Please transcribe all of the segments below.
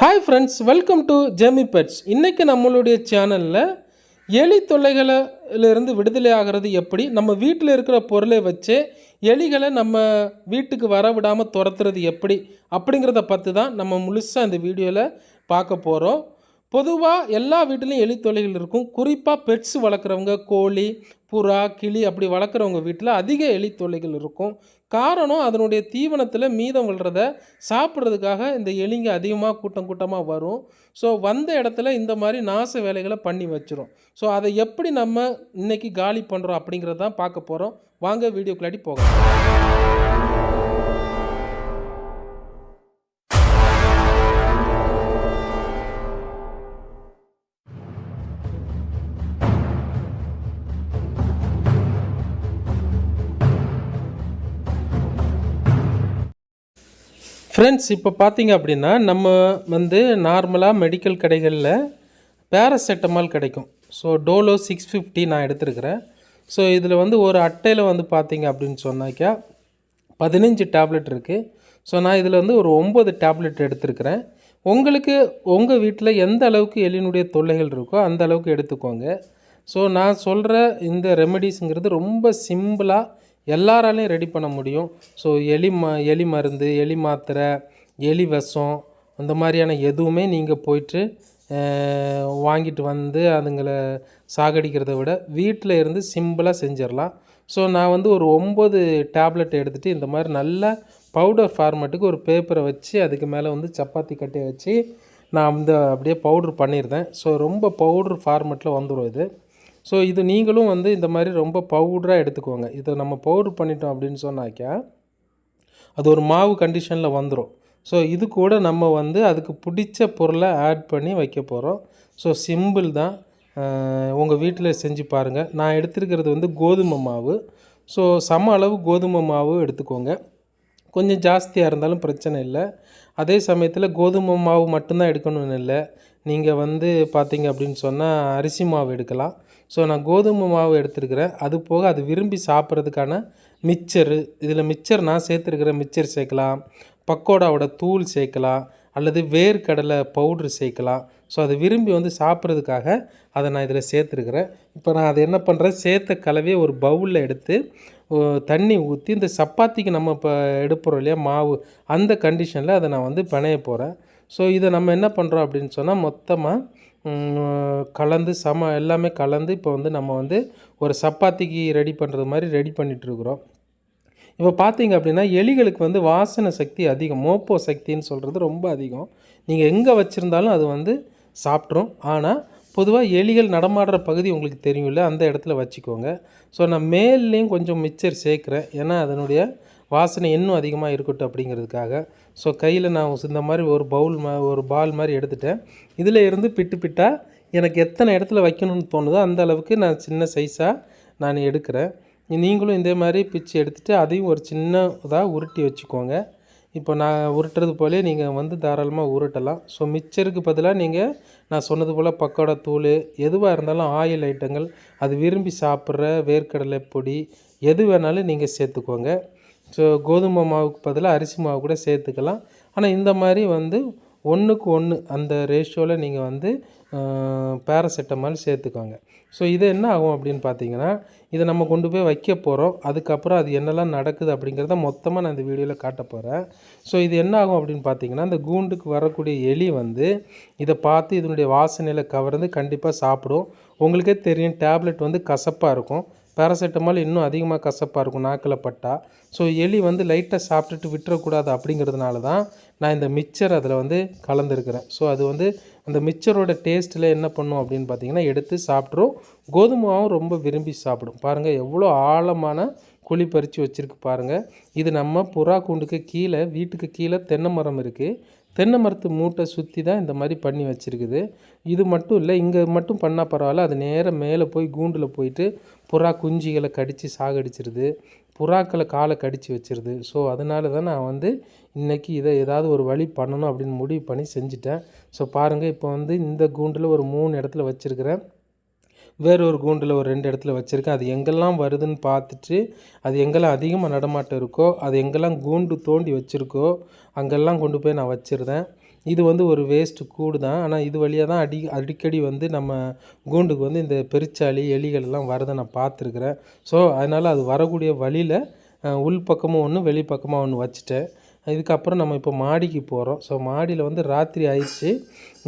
Hi friends welcome to Jemi pets இன்றைக்கி நம்மளுடைய சேனலில் எலி தொல்லைகளிலிருந்து விடுதலை ஆகிறது எப்படி? நம்ம வீட்டில் இருக்கிற பொருளை வச்சு எலிகளை நம்ம வீட்டுக்கு வர விடாமல் துரத்துறது எப்படி? அப்படிங்கிறத பற்றி தான் நம்ம முழுசாக இந்த வீடியோவில் பார்க்க போகிறோம் பொதுவாக எல்லா வீட்டிலையும் எலி தொல்லைகள் இருக்கும். குறிப்பாக பெட்ஸ் வளர்க்குறவங்க கோழி புறா கிளி அப்படி வளர்க்குறவங்க வீட்டில் அதிக எலி தொல்லைகள் இருக்கும். காரணம் அதனுடைய தீவனத்தில் மீதம் விழுறத சாப்பிட்றதுக்காக இந்த எலிங்க அதிகமாக கூட்டம் கூட்டமாக வரும். ஸோ வந்த இடத்துல இந்த மாதிரி நாச வேலைகளை பண்ணி வச்சிரும். ஸோ அதை எப்படி நம்ம இன்னைக்கு காலி பண்ணுறோம் அப்படிங்கிறதான் பார்க்க போகிறோம் வாங்க வீடியோக்குள்ளாடி போகலாம். ஃப்ரெண்ட்ஸ் இப்போ பார்த்தீங்க அப்படின்னா நம்ம வந்து நார்மலாக மெடிக்கல் கடைகளில் பேராசெட்டமால் கிடைக்கும். ஸோ டோலோ சிக்ஸ் ஃபிஃப்டி நான் எடுத்துருக்கிறேன். ஸோ இதில் வந்து ஒரு அட்டையில் வந்து பார்த்தீங்க அப்படின்னு சொன்னாக்கா பதினஞ்சு டேப்லெட் இருக்குது ஸோ நான் இதில் வந்து ஒரு ஒம்பது டேப்லெட் எடுத்துருக்கிறேன். உங்களுக்கு உங்கள் வீட்டில் எந்த அளவுக்கு எலியினுடைய தொல்லைகள் இருக்கோ அந்த அளவுக்கு எடுத்துக்கோங்க. ஸோ நான் சொல்கிற இந்த ரெமெடிஸுங்கிறது ரொம்ப சிம்பிளாக எல்லாராலையும் ரெடி பண்ண முடியும். ஸோ எலி ம எலி மருந்து எலி மாத்திரை எலி விஷம் அந்த மாதிரியான எதுவுமே நீங்கள் போயிட்டு வாங்கிட்டு வந்து அதுங்களை சாகடிக்கிறத விட வீட்டில் இருந்து சிம்பிளாக செஞ்சிடலாம். ஸோ நான் வந்து ஒரு ஒம்பது டேப்லெட் எடுத்துகிட்டு இந்த மாதிரி நல்ல பவுடர் ஃபார்மேட்டுக்கு ஒரு பேப்பரை வச்சு அதுக்கு மேலே வந்து சப்பாத்தி கட்டையை வச்சு நான் வந்து அப்படியே பவுட்ரு பண்ணியிருந்தேன் ஸோ ரொம்ப பவுட்ரு ஃபார்மேட்டில் வந்துடும் இது. ஸோ இது நீங்களும் வந்து இந்த மாதிரி ரொம்ப பவுடராக எடுத்துக்கோங்க. இதை நம்ம பவுட்ரு பண்ணிட்டோம் அப்படின்னு சொன்னாக்கா அது ஒரு மாவு கண்டிஷனில் வந்துடும் ஸோ இது கூட நம்ம வந்து அதுக்கு பிடிச்ச பொருளை ஆட் பண்ணி வைக்க போகிறோம் ஸோ சிம்பிள் தான். உங்கள் வீட்டில் செஞ்சு பாருங்கள் நான் எடுத்துருக்கிறது வந்து கோதுமை மாவு. ஸோ சம அளவு கோதுமை மாவு எடுத்துக்கோங்க. கொஞ்சம் ஜாஸ்தியாக இருந்தாலும் பிரச்சனை இல்லை. அதே சமயத்தில் கோதுமை மாவு மட்டும்தான் எடுக்கணும்னு இல்லை. நீங்கள் வந்து பார்த்தீங்க அப்படின்னு சொன்னால் அரிசி மாவு எடுக்கலாம். ஸோ நான் கோதுமை மாவு எடுத்துருக்கிறேன். அது போக அது விரும்பி சாப்பிட்றதுக்கான மிச்சரு இதில் மிச்சர் நான் சேர்த்துருக்கிற மிச்சர் சேர்க்கலாம். பக்கோடாவோட தூள் சேர்க்கலாம். அல்லது வேர்க்கடலை பவுட்ரு சேர்க்கலாம். ஸோ அதை விரும்பி வந்து சாப்பிட்றதுக்காக அதை நான் இதில் சேர்த்துருக்கிறேன். இப்போ நான் அதை என்ன பண்ணுறேன்? சேர்த்த கலவையை ஒரு பவுலில் எடுத்து தண்ணி ஊற்றி இந்த சப்பாத்திக்கு நம்ம இப்போ எடுப்புறோம் இல்லையா மாவு அந்த கண்டிஷனில் அதை நான் வந்து பிணைய போகிறேன். ஸோ இதை நம்ம என்ன பண்ணுறோம் அப்படின்னு சொன்னால் மொத்தமாக கலந்து சம எல்லாமே கலந்து இப்போ வந்து நம்ம வந்து ஒரு சப்பாத்திக்கு ரெடி பண்ணுறது மாதிரி ரெடி பண்ணிகிட்ருக்குறோம் இப்போ பார்த்தீங்க அப்படின்னா எலிகளுக்கு வந்து வாசனை சக்தி அதிகம். மோப்போ சக்தின்னு சொல்கிறது ரொம்ப அதிகம். நீங்கள் எங்கே வச்சுருந்தாலும் அது வந்து சாப்பிட்ரும் ஆனால் பொதுவாக எலிகள் நடமாடுற பகுதி உங்களுக்கு தெரியும்ல அந்த இடத்துல வச்சுக்கோங்க. ஸோ நான் மேல்லையும் கொஞ்சம் மிச்சர் சேர்க்குறேன். ஏன்னா அதனுடைய வாசனை இன்னும் அதிகமாக இருக்கட்டும் அப்படிங்கிறதுக்காக. ஸோ கையில் நான் இந்த மாதிரி ஒரு பவுல் மா ஒரு பால் மாதிரி எடுத்துட்டேன். இதில் இருந்து பிட்டு பிட்டாக எனக்கு எத்தனை இடத்துல வைக்கணும்னு தோணுதோ அந்த அளவுக்கு நான் சின்ன சைஸாக நான் எடுக்கிறேன். நீங்களும் இதே மாதிரி பிச்சு எடுத்துகிட்டு அதையும் ஒரு சின்னதாக உருட்டி வச்சுக்கோங்க. இப்போ நான் உருட்டுறது போலே நீங்கள் வந்து தாராளமாக உருட்டலாம். ஸோ மிச்சருக்கு பதிலாக நீங்கள் நான் சொன்னது போல் பக்கோடா தூள் எதுவாக இருந்தாலும் ஆயில் ஐட்டங்கள் அது விரும்பி சாப்பிட்ற வேர்க்கடலை பொடி எது வேணாலும் நீங்கள் சேர்த்துக்கோங்க. ஸோ கோதுமை மாவுக்கு பதிலாக அரிசி மாவு கூட சேர்த்துக்கலாம். ஆனால் இந்த மாதிரி வந்து ஒன்றுக்கு ஒன்று அந்த ரேஷியோவில் நீங்கள் வந்து பேராசெட்டமால் சேர்த்துக்கோங்க. ஸோ இது என்ன ஆகும் அப்படின்னு பார்த்தீங்கன்னா இதை நம்ம கொண்டு போய் வைக்க போகிறோம் அதுக்கப்புறம் அது என்னெல்லாம் நடக்குது அப்படிங்கிறத மொத்தமாக நான் இந்த வீடியோவில் காட்ட போகிறேன் ஸோ இது என்ன ஆகும் அப்படின்னு பார்த்தீங்கன்னா இந்த கூண்டுக்கு வரக்கூடிய எலி வந்து இதை பார்த்து இதனுடைய வாசனையில் கவர்ந்து கண்டிப்பாக சாப்பிடும். உங்களுக்கே தெரியும் டேப்லெட் வந்து கசப்பாக இருக்கும். பேராசிட்டமால் இன்னும் அதிகமாக கசப்பாக இருக்கும் நாக்கில் பட்டா. ஸோ எலி வந்து லைட்டாக சாப்பிட்டுட்டு விட்டுறக்கூடாது அப்படிங்கிறதுனால தான் நான் இந்த மிக்சர் அதில் வந்து கலந்துருக்கிறேன். ஸோ அது வந்து அந்த மிக்சரோட டேஸ்ட்டில் என்ன பண்ணும் அப்படின்னு பார்த்தீங்கன்னா எடுத்து சாப்பிட்ரும் கோதுமாவும் ரொம்ப விரும்பி சாப்பிடும். பாருங்கள் எவ்வளோ ஆழமான குழி பறித்து வச்சுருக்கு பாருங்கள் இது நம்ம புறா கூண்டுக்கு கீழே வீட்டுக்கு கீழே தென்னை மரம் இருக்குது தென்னை மரத்து மூட்டை சுற்றி தான் இந்த மாதிரி பண்ணி வச்சுருக்குது. இது மட்டும் இல்லை இங்கே மட்டும் பண்ணால் பரவாயில்ல அது நேராக மேலே போய் கூண்டில் போயிட்டு புறா குஞ்சிகளை கடித்து சாகடிச்சிருது. புறாக்களை காலை கடித்து வச்சிருது. ஸோ அதனால தான் நான் வந்து இன்றைக்கி இதை ஏதாவது ஒரு வழி பண்ணணும் அப்படின்னு முடிவு பண்ணி செஞ்சுட்டேன். ஸோ பாருங்கள் இப்போ வந்து இந்த கூண்டில் ஒரு மூணு இடத்துல வச்சுருக்கிறேன். வேற ஒரு கூண்டில் ஒரு ரெண்டு இடத்துல வச்சுருக்கேன் அது எங்கெல்லாம் வருதுன்னு பார்த்துட்டு அது எங்கெல்லாம் அதிகமாக நடமாட்டம் இருக்கோ அது எங்கெல்லாம் கூண்டு தோண்டி வச்சுருக்கோ அங்கெல்லாம் கொண்டு போய் நான் வச்சுருந்தேன். இது வந்து ஒரு வேஸ்ட்டு கூடு தான். ஆனால் இது வழியாக தான் அடி அடிக்கடி வந்து நம்ம கூண்டுக்கு வந்து இந்த பெருச்சாளி எலிகள் எல்லாம் வரதை நான் பார்த்துருக்குறேன். ஸோ அதனால் அது வரக்கூடிய வழியில் உள் பக்கமும் ஒன்று வெளிப்பக்கமாக ஒன்று வச்சுட்டேன். இதுக்கப்புறம் நம்ம இப்போ மாடிக்கு போகிறோம் ஸோ மாடியில் வந்து ராத்திரி ஆயிடுச்சு.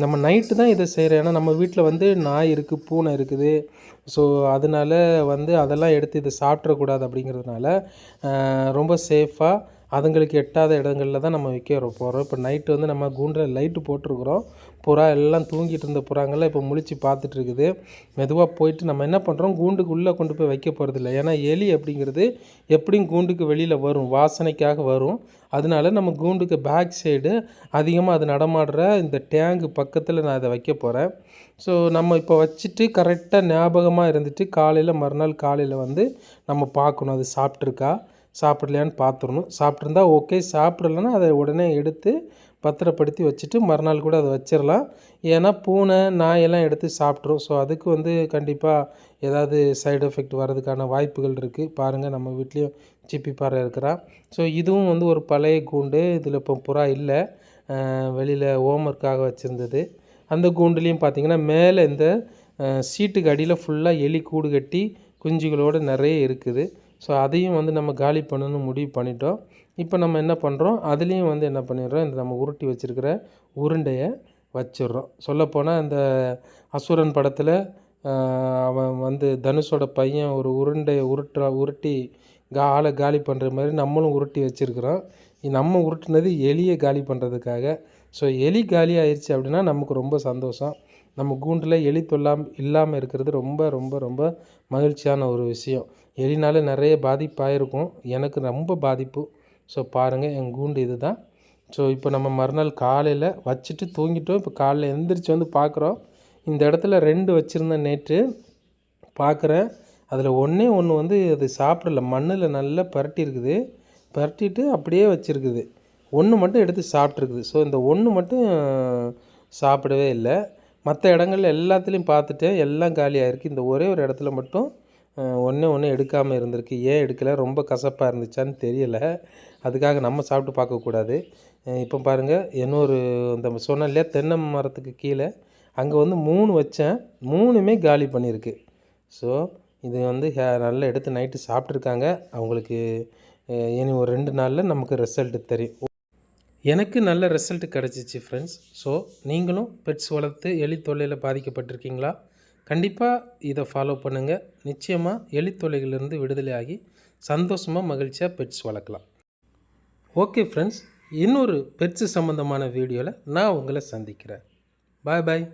நம்ம நைட்டு தான் இதை செய்கிறோம் ஏன்னா நம்ம வீட்டில் வந்து நாய் இருக்குது பூனை இருக்குது. ஸோ அதனால வந்து அதெல்லாம் எடுத்து இதை சாப்பிட்றக்கூடாது அப்படிங்கிறதுனால ரொம்ப சேஃபாக அதுங்களுக்கு எட்டாத இடங்களில் தான் நம்ம விற்க போகிறோம் இப்போ நைட்டு வந்து நம்ம கூண்டில் லைட்டு போட்டிருக்கிறோம். புறா எல்லாம் தூங்கிட்டு இருந்த புறாங்கள்லாம் இப்போ முழிச்சு பார்த்துட்டு இருக்குது. மெதுவாக போயிட்டு நம்ம என்ன பண்ணுறோம் கூண்டுக்கு உள்ளே கொண்டு போய் வைக்க போகிறதில்ல ஏன்னா எலி அப்படிங்கிறது எப்படியும் கூண்டுக்கு வெளியில் வரும். வாசனைக்காக வரும். அதனால நம்ம கூண்டுக்கு பேக் சைடு அதிகமாக அது நடமாடுற இந்த டேங்கு பக்கத்தில் நான் அதை வைக்க போகிறேன் ஸோ நம்ம இப்போ வச்சுட்டு கரெக்டாக ஞாபகமாக இருந்துட்டு காலையில் மறுநாள் காலையில் வந்து நம்ம பார்க்கணும். அது சாப்பிட்ருக்கா சாப்பிடலையான்னு பார்த்துடணும். சாப்பிட்ருந்தா ஓகே சாப்பிடலன்னா அதை உடனே எடுத்து பத்திரப்படுத்தி வச்சுட்டு மறுநாள் கூட அதை வச்சிடலாம் ஏன்னா பூனை நாயெல்லாம் எடுத்து சாப்பிட்ரும் ஸோ அதுக்கு வந்து கண்டிப்பாக ஏதாவது சைடு எஃபெக்ட் வர்றதுக்கான வாய்ப்புகள் இருக்குது பாருங்கள் நம்ம வீட்லேயும் சிப்பி பாறை இருக்கிறா. ஸோ இதுவும் வந்து ஒரு பழைய கூண்டு. இதில் இப்போ புறா இல்லை. வெளியில் ஓமர்க்காக வச்சுருந்தது. அந்த கூண்டுலேயும் பார்த்திங்கன்னா மேலே இந்த சீட்டுக்கு அடியில் ஃபுல்லாக எலி கூடு கட்டி குஞ்சுகளோடு நிறைய இருக்குது. ஸோ அதையும் வந்து நம்ம காலி பண்ணணும்னு முடிவு பண்ணிட்டோம். இப்போ நம்ம என்ன பண்ணுறோம் அதுலேயும் வந்து என்ன பண்ணிடுறோம்? இந்த நம்ம உருட்டி வச்சுருக்கிற உருண்டையை வச்சிடுறோம். சொல்லப்போனால் இந்த அசுரன் படத்தில் அவன் வந்து தனுஷோட பையன் ஒரு உருண்டையை உருட்டுற உருட்டி கா ஆளை காலி பண்ணுற மாதிரி நம்மளும் உருட்டி வச்சுருக்குறோம். நம்ம உருட்டுனது எலியை காலி பண்ணுறதுக்காக ஸோ எலி காலி ஆயிடுச்சு அப்படின்னா நமக்கு ரொம்ப சந்தோஷம். நம்ம கூண்டில் எலி தொல்லாம் இல்லாமல் இருக்கிறது ரொம்ப ரொம்ப ரொம்ப மகிழ்ச்சியான ஒரு விஷயம். எலினால் நிறைய பாதிப்பாயிருக்கும் எனக்கு ரொம்ப பாதிப்பு. ஸோ பாருங்கள் என் கூண்டு இது தான் ஸோ இப்போ நம்ம மறுநாள் காலையில் வச்சுட்டு தூங்கிட்டோம். இப்போ காலையில் எழுந்திரிச்சு வந்து பார்க்குறோம் இந்த இடத்துல ரெண்டு வச்சுருந்தேன் நேற்று. பார்க்குறேன் அதில் ஒன்றே ஒன்று வந்து அது சாப்பிடல. மண்ணில் நல்லா பரட்டி இருக்குது பரட்டிட்டு அப்படியே வச்சுருக்குது. ஒன்று மட்டும் எடுத்து சாப்பிட்ருக்குது ஸோ இந்த ஒன்று மட்டும் சாப்பிடவே இல்லை. மற்ற இடங்கள்ல எல்லாத்துலேயும் பார்த்துட்டேன் எல்லாம் காலியாக இருக்குது இந்த ஒரே ஒரு இடத்துல மட்டும் ஒன்றே ஒன்று எடுக்காமல் இருந்திருக்கு. ஏன் எடுக்கலை? ரொம்ப கசப்பாக இருந்துச்சான்னு தெரியலை. அதுக்காக நம்ம சாப்பிட்டு பார்க்கக்கூடாது இப்போ பாருங்கள் இன்னொரு இந்த சொன்னேன் இல்லையா தென்னை மரத்துக்கு கீழே அங்கே வந்து மூணு வச்சேன். மூணுமே காலி பண்ணியிருக்கு. ஸோ இது வந்து ஹே- நல்லா எடுத்து நைட்டு சாப்பிட்ருக்காங்க அவங்களுக்கு இனி ஒரு ரெண்டு நாளில் நமக்கு ரிசல்ட் தெரியும். எனக்கு நல்ல ரிசல்ட் கிடச்சிச்சு ஃப்ரெண்ட்ஸ் ஸோ நீங்களும் பெட்ஸ் வளர்த்து எலி தொல்லையில் பாதிக்கப்பட்டிருக்கீங்களா? கண்டிப்பாக இதை ஃபாலோ பண்ணுங்கள் நிச்சயமாக எலி தொல்லைகளிலிருந்து விடுதலையாகி சந்தோஷமாக மகிழ்ச்சியாக பெட்ஸ் வளர்க்கலாம். ஓகே ஃப்ரெண்ட்ஸ் இன்னொரு பெட்ஸு சம்மந்தமான வீடியோவில் நான் உங்களை சந்திக்கிறேன். பாய் பாய்